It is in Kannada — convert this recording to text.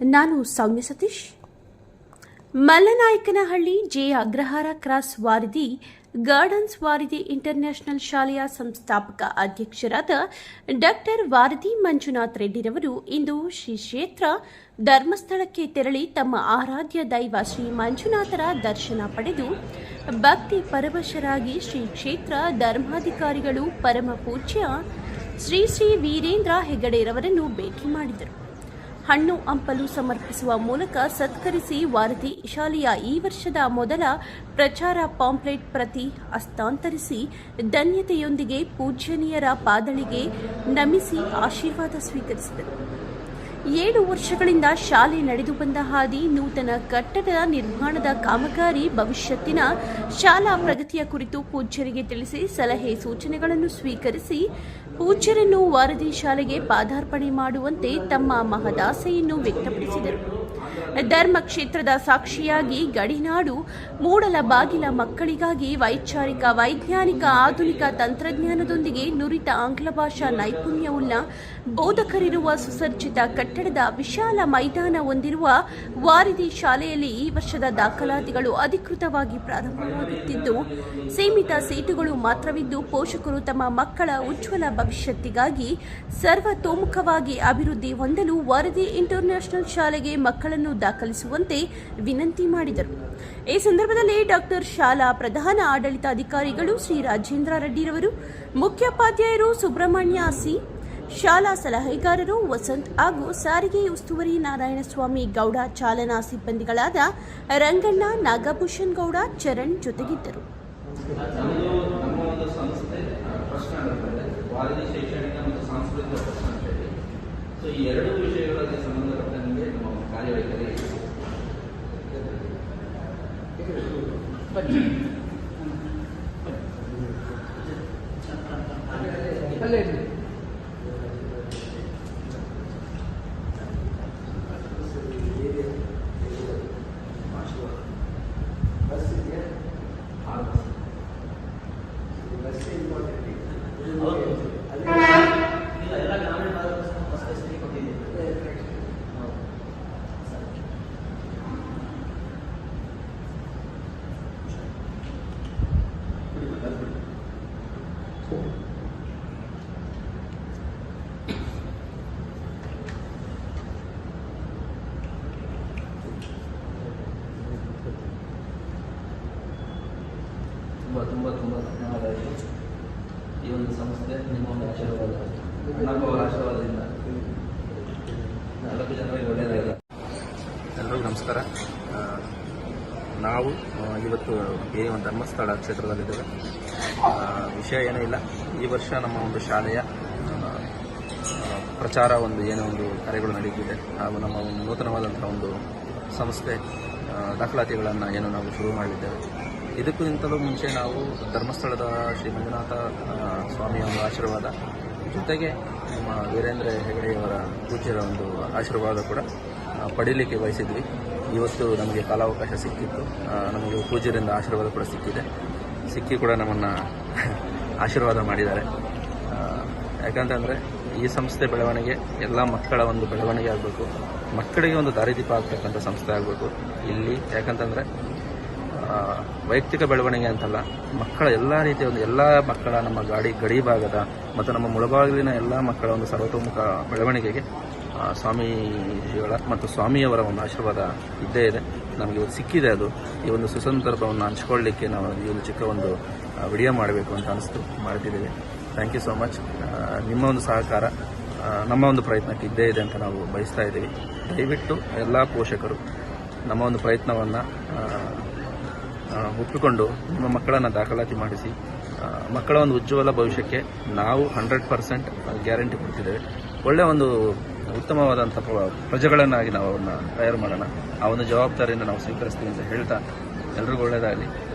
ನಾನು Soumya Satish. Mallanayakanahalli J Agrahara cross Varidhi, gardens Varidhi international ಶಾಲೆಯ ಸಂಸ್ಥಾಪಕ ಅಧ್ಯಕ್ಷರಾದ ಡಾಕ್ಟರ್ ವಾರದಿ ಮಂಜುನಾಥ್ ರೆಡ್ಡಿರವರು ಇಂದು ಶ್ರೀ ಕ್ಷೇತ್ರ ಧರ್ಮಸ್ಥಳಕ್ಕೆ ತೆರಳಿ ತಮ್ಮ ಆರಾಧ್ಯ ದೈವ ಶ್ರೀ ಮಂಜುನಾಥರ ದರ್ಶನ ಪಡೆದು ಭಕ್ತಿ ಪರವಶರಾಗಿ ಶ್ರೀ ಕ್ಷೇತ್ರ ಧರ್ಮಾಧಿಕಾರಿಗಳು ಪರಮ ಪೂಜ್ಯ ಶ್ರೀ ಶ್ರೀ ವೀರೇಂದ್ರ ಹೆಗಡೆರವರನ್ನು ಭೇಟಿ ಮಾಡಿದರು. ಹಣ್ಣು ಹಂಪಲು ಸಮರ್ಪಿಸುವ ಮೂಲಕ ಸತ್ಕರಿಸಿ ವಾರದಿ ಶಾಲೆಯ ಈ ವರ್ಷದ ಮೊದಲ ಪ್ರಚಾರ ಪಾಂಪ್ಲೆಟ್ ಪ್ರತಿ ಹಸ್ತಾಂತರಿಸಿ ಧನ್ಯತೆಯೊಂದಿಗೆ ಪೂಜ್ಯನೀಯರ ಪಾದಳಿಗೆ ನಮಿಸಿ ಆಶೀರ್ವಾದ ಸ್ವೀಕರಿಸಿದರು. ಏಳು ವರ್ಷಗಳಿಂದ ಶಾಲೆ ನಡೆದು ಬಂದ ಹಾದಿ ನೂತನ ಕಟ್ಟಡ ನಿರ್ಮಾಣದ ಕಾಮಗಾರಿ ಭವಿಷ್ಯತ್ತಿನ ಶಾಲಾ ಪ್ರಗತಿಯ ಕುರಿತು ಪೂಜ್ಯರಿಗೆ ತಿಳಿಸಿ ಸಲಹೆ ಸೂಚನೆಗಳನ್ನು ಸ್ವೀಕರಿಸಿ ಪೂಜ್ಯರನ್ನು ವಾರದಿ ಶಾಲೆಗೆ ಪಾದಾರ್ಪಣೆ ಮಾಡುವಂತೆ ತಮ್ಮ ಮಹದಾಸೆಯನ್ನು ವ್ಯಕ್ತಪಡಿಸಿದರು. ಧರ್ಮ ಕ್ಷೇತ್ರದ ಸಾಕ್ಷಿಯಾಗಿ ಗಡಿನಾಡು, ಮೂಡಲ ಬಾಗಿಲ ಮಕ್ಕಳಿಗಾಗಿ ವೈಚಾರಿಕ, ವೈಜ್ಞಾನಿಕ, ಆಧುನಿಕ ತಂತ್ರಜ್ಞಾನದೊಂದಿಗೆ ನುರಿತ ಆಂಗ್ಲ ಭಾಷಾ ನೈಪುಣ್ಯವುಳ್ಳ ಬೋಧಕರಿರುವ ಸುಸಜ್ಜಿತ ಕಟ್ಟಡದ ವಿಶಾಲ ಮೈದಾನ ಹೊಂದಿರುವ ವಾರಿದಿ ಶಾಲೆಯಲ್ಲಿ ಈ ವರ್ಷದ ದಾಖಲಾತಿಗಳು ಅಧಿಕೃತವಾಗಿ ಪ್ರಾರಂಭವಾಗುತ್ತಿದ್ದು, ಸೀಮಿತ ಸೀಟುಗಳು ಮಾತ್ರವಿದ್ದು ಪೋಷಕರು ತಮ್ಮ ಮಕ್ಕಳ ಉಜ್ವಲ ಭವಿಷ್ಯತ್ತಿಗಾಗಿ ಸರ್ವತೋಮುಖವಾಗಿ ಅಭಿವೃದ್ಧಿ ಹೊಂದಲು ವಾರಿದಿ ಇಂಟರ್ನ್ಯಾಷನಲ್ ಶಾಲೆಗೆ ಮಕ್ಕಳನ್ನು ದಾಖಲಿಸುವಂತೆ ವಿನಂತಿ ಮಾಡಿದರು. ಈ ಸಂದರ್ಭದಲ್ಲಿ ಡಾಕ್ಟರ್ ಶಾಲಾ ಪ್ರಧಾನ ಆಡಳಿತಾಧಿಕಾರಿಗಳು ಶ್ರೀ ರಾಜೇಂದ್ರ ರೆಡ್ಡಿರವರು ಮುಖ್ಯೋಪಾಧ್ಯಾಯರು ಸುಬ್ರಹ್ಮಣ್ಯ ಸಿ, ಶಾಲಾ ಸಲಹೆಗಾರರು ವಸಂತ್ ಹಾಗೂ ಸಾರಿಗೆ ಉಸ್ತುವಾರಿ ನಾರಾಯಣಸ್ವಾಮಿ ಗೌಡ ಚಾಲನಾ ಸಿಬ್ಬಂದಿಗಳಾದ ರಂಗಣ್ಣ ನಾಗಭೂಷಣ್ ಗೌಡ ಚರಣ್ ಜೊತೆಗಿದ್ದರು. ಸಂಸ್ಥೆ ಎರಡು ವಿಷಯಗಳಿಗೆ ಸಂಬಂಧಪಟ್ಟಂಗೆ పర్లేదు ತುಂಬ ತುಂಬ ತುಂಬ ಧನ್ಯವಾದ ಈ ಒಂದು ಸಂಸ್ಥೆ ನಿಮ್ಮ ಒಂದು ಆಶೀರ್ವಾದ. ಅಣ್ಣಪ್ಪವರ ಆಶೀರ್ವಾದದಿಂದ. ನಾಲ್ಕು ಜನರಿಗೆ ಒಳ್ಳೆಯದಾಗ ಎಲ್ಲರಿಗೂ ನಮಸ್ಕಾರ. ನಾವು ಇವತ್ತು ಈ ಒಂದು ಧರ್ಮಸ್ಥಳ ಕ್ಷೇತ್ರದಲ್ಲಿದ್ದೇವೆ. ವಿಷಯ ಏನೂ ಇಲ್ಲ. ಈ ವರ್ಷ ನಮ್ಮ ಒಂದು ಶಾಲೆಯ ಪ್ರಚಾರ ಒಂದು ಏನೋ ಒಂದು ಕಾರ್ಯಗಳು ನಡೀತಿದೆ. ಹಾಗೂ ನಮ್ಮ ಒಂದು ನೂತನವಾದಂಥ ಒಂದು ಸಂಸ್ಥೆ ದಾಖಲಾತಿಗಳನ್ನು ಏನು ನಾವು ಶುರು ಮಾಡಲಿದ್ದೇವೆ ಇದಕ್ಕಿಂತಲೂ ಮುಂಚೆ ನಾವು ಧರ್ಮಸ್ಥಳದ ಶ್ರೀ ಮಂಜುನಾಥ ಸ್ವಾಮಿಯ ಒಂದು ಆಶೀರ್ವಾದ, ಜೊತೆಗೆ ನಮ್ಮ ವೀರೇಂದ್ರ ಹೆಗಡೆಯವರ ಪೂಜ್ಯರ ಒಂದು ಆಶೀರ್ವಾದ ಕೂಡ ಪಡೀಲಿಕ್ಕೆ ಬಯಸಿದ್ವಿ. ಇವತ್ತು ನಮಗೆ ಕಾಲಾವಕಾಶ ಸಿಕ್ಕಿತ್ತು. ನಮಗೆ ಪೂಜ್ಯರಿಂದ ಆಶೀರ್ವಾದ ಕೂಡ ಸಿಕ್ಕಿದೆ. ಸಿಕ್ಕಿ ಕೂಡ ನಮ್ಮನ್ನು ಆಶೀರ್ವಾದ ಮಾಡಿದ್ದಾರೆ. ಯಾಕಂತಂದರೆ ಈ ಸಂಸ್ಥೆ ಬೆಳವಣಿಗೆ, ಎಲ್ಲ ಮಕ್ಕಳ ಒಂದು ಬೆಳವಣಿಗೆ ಆಗಬೇಕು. ಮಕ್ಕಳಿಗೆ ಒಂದು ದಾರಿದೀಪ ಆಗ್ತಕ್ಕಂಥ ಸಂಸ್ಥೆ ಆಗಬೇಕು. ಇಲ್ಲಿ ಯಾಕಂತಂದರೆ ವೈಯಕ್ತಿಕ ಬೆಳವಣಿಗೆ ಅಂತಲ್ಲ, ಮಕ್ಕಳ ಎಲ್ಲ ರೀತಿಯ ಒಂದು ಎಲ್ಲ ಮಕ್ಕಳ ನಮ್ಮ ಗಾಡಿ ಗಡಿ ಭಾಗದ ಮತ್ತು ನಮ್ಮ ಮುಳಬಾಗಿಲಿನ ಎಲ್ಲ ಮಕ್ಕಳ ಒಂದು ಸರ್ವತೋಮುಖ ಬೆಳವಣಿಗೆಗೆ ಸ್ವಾಮೀಜಿಗಳ ಮತ್ತು ಸ್ವಾಮಿಯವರ ಒಂದು ಆಶೀರ್ವಾದ ಇದ್ದೇ ಇದೆ. ನಮಗೆ ಇವತ್ತು ಸಿಕ್ಕಿದೆ ಅದು. ಈ ಒಂದು ಸುಸಂದರ್ಭವನ್ನು ಹಂಚ್ಕೊಳ್ಳಿಕ್ಕೆ ನಾವು ಈ ಒಂದು ಚಿಕ್ಕ ಒಂದು ವಿಡಿಯೋ ಮಾಡಬೇಕು ಅಂತ ಅನಿಸ್ತು, ಮಾಡ್ತಿದ್ದೀವಿ. ಥ್ಯಾಂಕ್ ಯು ಸೋ ಮಚ್ ನಿಮ್ಮ ಒಂದು ಸಹಕಾರ ನಮ್ಮ ಒಂದು ಪ್ರಯತ್ನಕ್ಕೆ ಇದ್ದೇ ಇದೆ ಅಂತ ನಾವು ಬಯಸ್ತಾ ಇದ್ದೀವಿ. ದಯವಿಟ್ಟು ಎಲ್ಲ ಪೋಷಕರು ನಮ್ಮ ಒಂದು ಪ್ರಯತ್ನವನ್ನು ಒಪ್ಪಿಕೊಂಡು ನಿಮ್ಮ ಮಕ್ಕಳನ್ನು ದಾಖಲಾತಿ ಮಾಡಿಸಿ. ಮಕ್ಕಳ ಒಂದು ಉಜ್ವಲ ಭವಿಷ್ಯಕ್ಕೆ ನಾವು ಹಂಡ್ರೆಡ್ ಪರ್ಸೆಂಟ್ ಗ್ಯಾರಂಟಿ ಕೊಡ್ತಿದ್ದೇವೆ. ಒಳ್ಳೆಯ ಒಂದು ಉತ್ತಮವಾದಂಥ ಪ್ರ- ಪ್ರಜೆಗಳನ್ನಾಗಿ ನಾವು ಅವನ್ನ ತಯಾರು ಮಾಡೋಣ. ಆ ಒಂದು ಜವಾಬ್ದಾರಿಯನ್ನು ನಾವು ಸ್ವೀಕರಿಸ್ತೀವಿ ಅಂತ ಹೇಳ್ತಾ ಎಲ್ರಿಗೂ ಒಳ್ಳೆಯದಾಗಲಿ